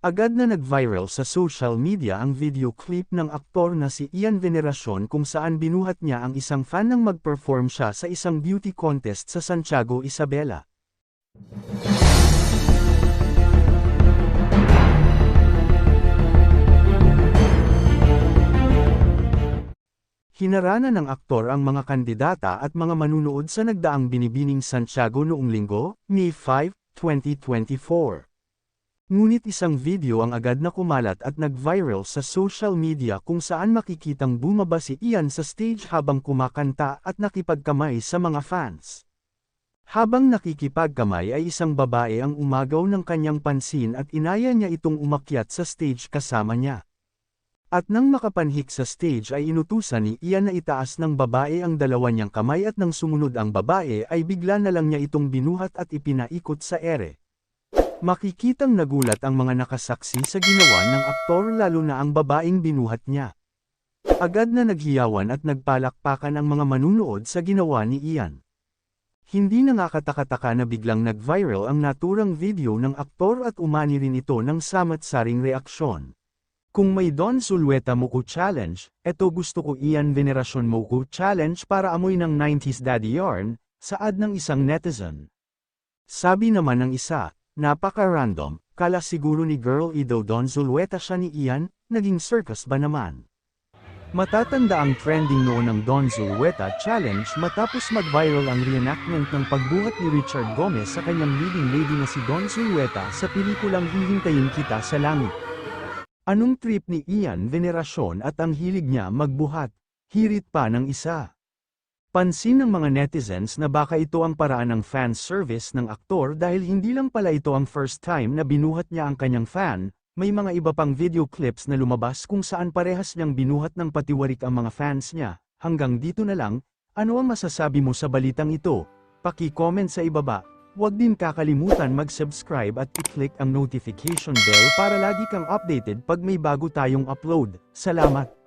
Agad na nag-viral sa social media ang video clip ng aktor na si Ian Veneracion kung saan binuhat niya ang isang fan nang mag-perform siya sa isang beauty contest sa Santiago, Isabela. Hinarana ng aktor ang mga kandidata at mga manunood sa nagdaang binibining Santiago noong linggo, May 5, 2024. Ngunit isang video ang agad na kumalat at nag-viral sa social media kung saan makikitang bumaba si Ian sa stage habang kumakanta at nakipagkamay sa mga fans. Habang nakikipagkamay ay isang babae ang umagaw ng kanyang pansin at inaya niya itong umakyat sa stage kasama niya. At nang makapanhik sa stage ay inutusan ni Ian na itaas ng babae ang dalawa niyang kamay at nang sumunod ang babae ay bigla na lang niya itong binuhat at ipinaikot sa ere. Makikitang nagulat ang mga nakasaksi sa ginawa ng aktor lalo na ang babaeng binuhat niya. Agad na naghiyawan at nagpalakpakan ang mga manunood sa ginawa ni Ian. Hindi nakakatakataka na biglang nag-viral ang naturang video ng aktor at umani rin ito ng samat-saring reaksyon. Kung may Don Zulueta Muku Challenge, eto gusto ko Ian Veneracion Muku Challenge para amoy ng 90s daddy yarn, saad ng isang netizen. Sabi naman ng isa, napaka-random, kala siguro ni Girl Ido Don Zulueta siya ni Ian, naging circus ba naman? Matatanda ang trending noon ng Don Zulueta Challenge matapos mag-viral ang reenactment ng pagbuhat ni Richard Gomez sa kanyang leading lady na si Don Zulueta sa pelikulang Hihintayin Kita sa Langit. Anong trip ni Ian Veneracion at ang hilig niya magbuhat? Hirit pa ng isa. Pansin ng mga netizens na baka ito ang paraan ng fan service ng aktor dahil hindi lang pala ito ang first time na binuhat niya ang kanyang fan, may mga iba pang video clips na lumabas kung saan parehas niyang binuhat ng patiwarik ang mga fans niya. Hanggang dito na lang, ano ang masasabi mo sa balitang ito? Paki-comment sa ibaba. Huwag din kakalimutan mag-subscribe at i-click ang notification bell para lagi kang updated pag may bago tayong upload. Salamat!